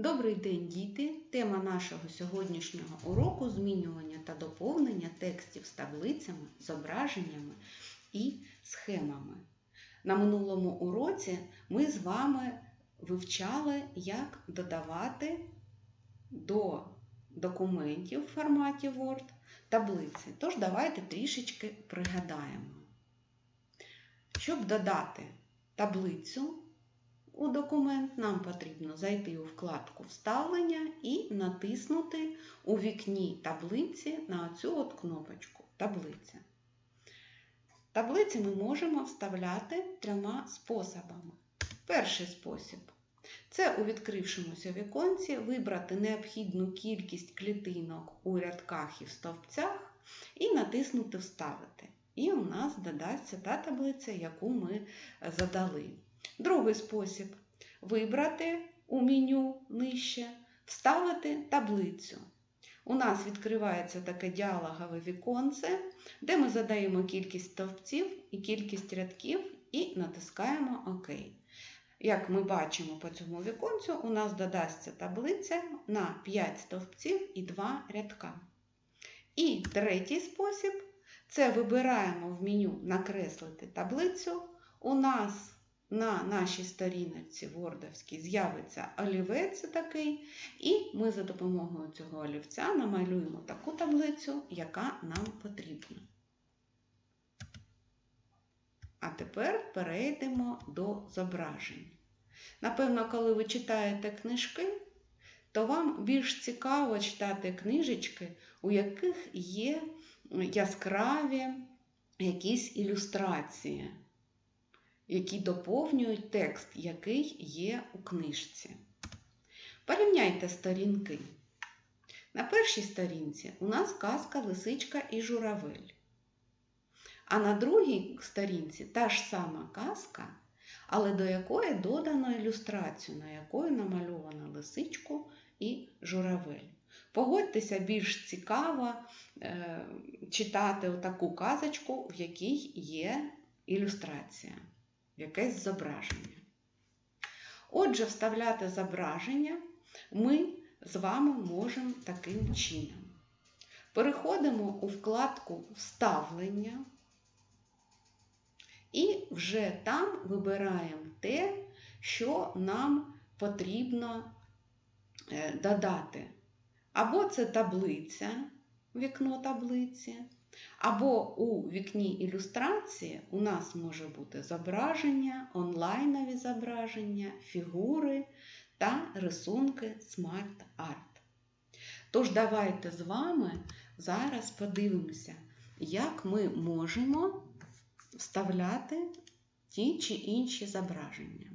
Добрий день, діти! Тема нашого сьогоднішнього уроку змінювання та доповнення текстів з таблицями, зображеннями і схемами. На минулому уроці ми з вами вивчали, як додавати до документів в форматі Word таблиці. Тож давайте трішечки пригадаємо. Щоб додати таблицю у документ, нам потрібно зайти у вкладку Вставлення і натиснути у вікні таблиці на цю от кнопочку Таблиця. Таблиці ми можемо вставляти трьома способами. Перший спосіб це у відкрившомуся віконці вибрати необхідну кількість клітинок у рядках і в стовпцях і натиснути Вставити. І у нас додасться та таблиця, яку ми задали. Другий спосіб вибрати у меню нижче, вставити таблицю. У нас відкривається таке діалогове віконце, де ми задаємо кількість стовпців і кількість рядків і натискаємо ОК. Як ми бачимо по цьому віконцю, у нас додасться таблиця на 5 стовпців і 2 рядка. І третій спосіб це вибираємо в меню Накреслити таблицю. У нас на нашій сторінці Вордовській з'явиться олівець такий, і ми за допомогою цього олівця намалюємо таку таблицю, яка нам потрібна. А тепер перейдемо до зображень. Напевно, коли ви читаєте книжки, то вам більш цікаво читати книжечки, у яких є яскраві якісь ілюстрації які доповнюють текст, який є у книжці. Порівняйте сторінки. На першій сторінці у нас казка Лисичка і журавель. А на другій сторінці та ж сама казка, але до якої додано ілюстрацію, на якої намальовано лисичку і журавель. Погодьтеся, більш цікаво е, читати таку казочку, в якій є ілюстрація якесь зображення. Отже, вставляти зображення ми з вами можемо таким чином. Переходимо у вкладку Вставлення і вже там вибираємо те, що нам потрібно е, додати. Або це таблиця, вікно таблиці. Або у вікні ілюстрації у нас може бути зображення, онлайнові зображення, фігури та рисунки Smart Art. Тож, давайте з вами зараз подивимося, як ми можемо вставляти ті чи інші зображення.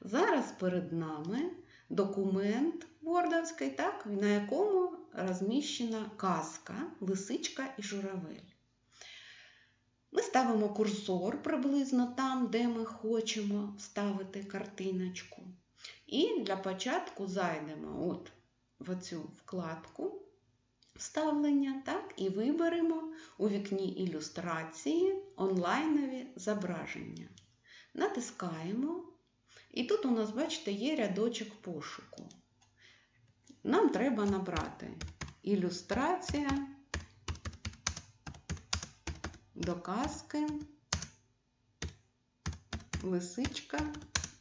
Зараз перед нами документ вордовський, так, на якому розміщена казка, лисичка і журавель. Ми ставимо курсор приблизно там, де ми хочемо вставити картиночку. І для початку зайдемо от в цю вкладку вставлення, так, і виберемо у вікні ілюстрації онлайнові зображення. Натискаємо, і тут у нас, бачите, є рядочок пошуку нам треба набрати ілюстрація до казки, лисичка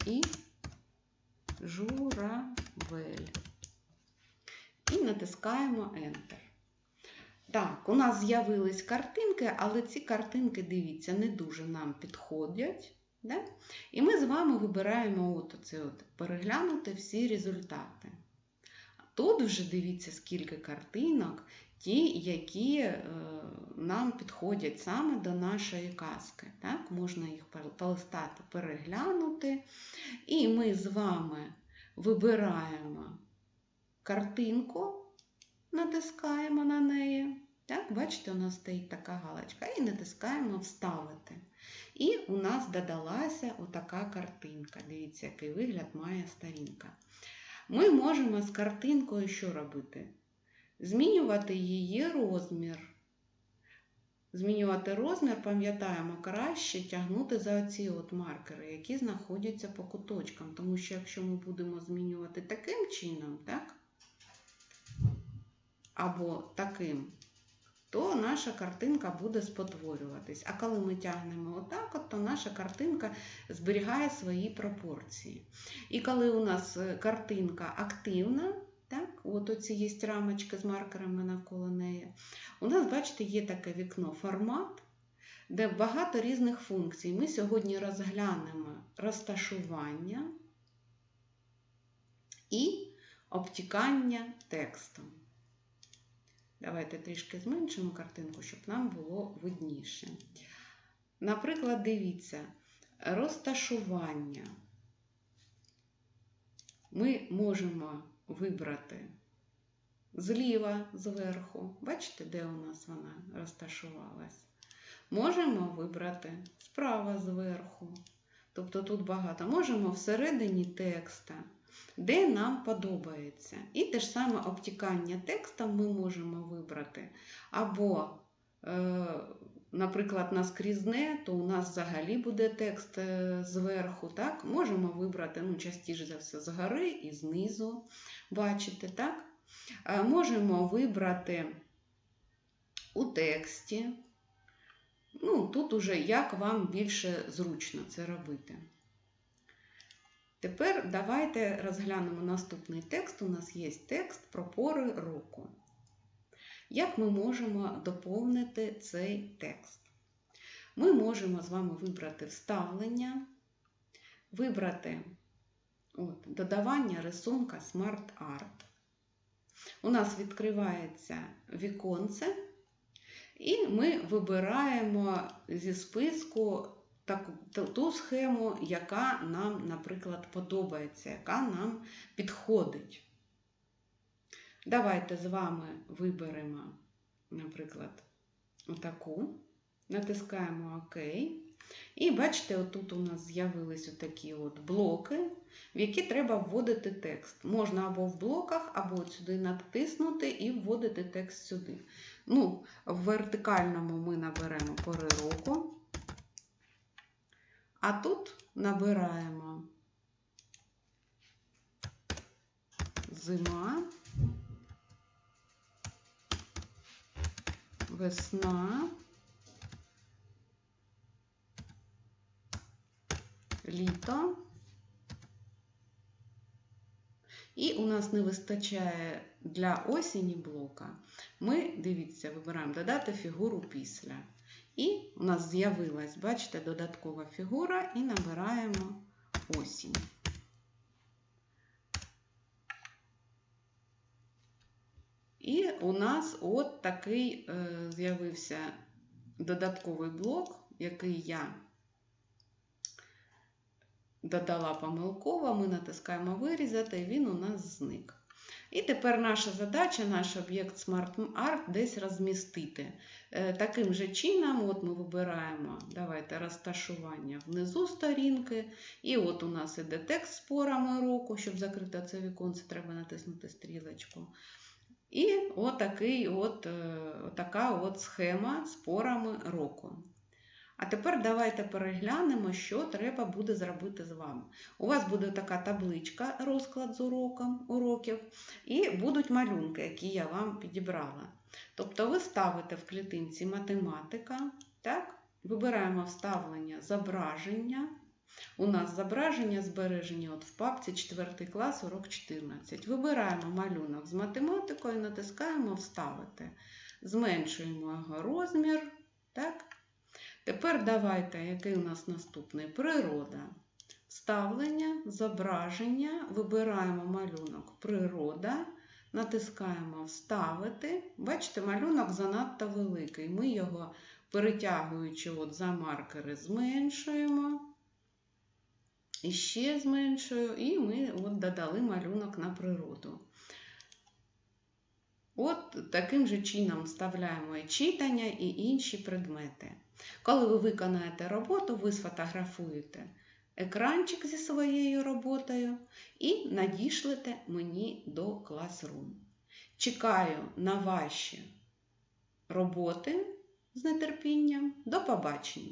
і журавель. І натискаємо Enter. Так, у нас з'явились картинки, але ці картинки, дивіться, не дуже нам підходять. Да? І ми з вами вибираємо от оце от, переглянути всі результати. Тут вже дивіться, скільки картинок, ті, які е, нам підходять саме до нашої казки. Так? Можна їх полистати, переглянути. І ми з вами вибираємо картинку, натискаємо на неї. Так, Бачите, у нас стоїть така галочка, і натискаємо Вставити. І у нас додалася отака картинка. Дивіться, який вигляд має сторінка. Ми можемо з картинкою що робити? Змінювати її розмір. змінювати розмір, пам'ятаємо, краще тягнути за оці от маркери, які знаходяться по куточкам. Тому що якщо ми будемо змінювати таким чином, так? або таким, то наша картинка буде спотворюватись. А коли ми тягнемо отак, от, то наша картинка зберігає свої пропорції. І коли у нас е, картинка активна, так, от оці є рамочки з маркерами навколо неї, у нас, бачите, є таке вікно формат, де багато різних функцій. Ми сьогодні розглянемо розташування і обтікання текстом. Давайте трішки зменшимо картинку, щоб нам було видніше. Наприклад, дивіться, розташування. Ми можемо вибрати зліва зверху. Бачите, де у нас вона розташувалась? Можемо вибрати справа зверху. Тобто тут багато. Можемо всередині текста де нам подобається. І те ж саме обтікання текстом ми можемо вибрати. Або, е, наприклад, наскрізне, то у нас взагалі буде текст е, зверху. так? Можемо вибрати ну, частіше за все згори і знизу. Бачите, так? Е, можемо вибрати у тексті. Ну, Тут уже як вам більше зручно це робити. Тепер давайте розглянемо наступний текст. У нас є текст про пори року. Як ми можемо доповнити цей текст? Ми можемо з вами вибрати вставлення, вибрати от, додавання рисунка Smart Art. У нас відкривається віконце, і ми вибираємо зі списку ту схему, яка нам, наприклад, подобається, яка нам підходить. Давайте з вами виберемо, наприклад, отаку, натискаємо ОК. І бачите, отут у нас з'явились такі от блоки, в які треба вводити текст. Можна або в блоках, або сюди натиснути і вводити текст сюди. Ну, В вертикальному ми наберемо пори року. А тут набираємо зима, весна, літо. І у нас не вистачає для осені блока. Ми, дивіться, вибираємо додати фігуру після. І у нас з'явилась, бачите, додаткова фігура, і набираємо осінь. І у нас от такий е, з'явився додатковий блок, який я додала помилково, ми натискаємо вирізати, і він у нас зник. І тепер наша задача, наш об'єкт Smart Art десь розмістити. Е, таким же чином, от ми вибираємо давайте, розташування внизу сторінки. І от у нас іде текст з порами року. Щоб закрити це віконце, треба натиснути стрілочку. І отакий от, е, така от схема з порами року. А тепер давайте переглянемо, що треба буде зробити з вами. У вас буде така табличка, розклад з уроком, уроків, і будуть малюнки, які я вам підібрала. Тобто ви ставите в клітинці математика, так? вибираємо вставлення зображення. У нас зображення збережені от в папці 4 клас, урок 14. Вибираємо малюнок з математикою, натискаємо Вставити. Зменшуємо його розмір. так? Тепер давайте, який у нас наступний? Природа. Вставлення, зображення, вибираємо малюнок природа, натискаємо Вставити. Бачите, малюнок занадто великий. Ми його, перетягуючи от за маркери, зменшуємо. І ще зменшую, і ми от додали малюнок на природу. От таким же чином вставляємо і читання, і інші предмети. Коли ви виконаєте роботу, ви сфотографуєте екранчик зі своєю роботою і надішлете мені до Classroom. Чекаю на ваші роботи з нетерпінням. До побачення!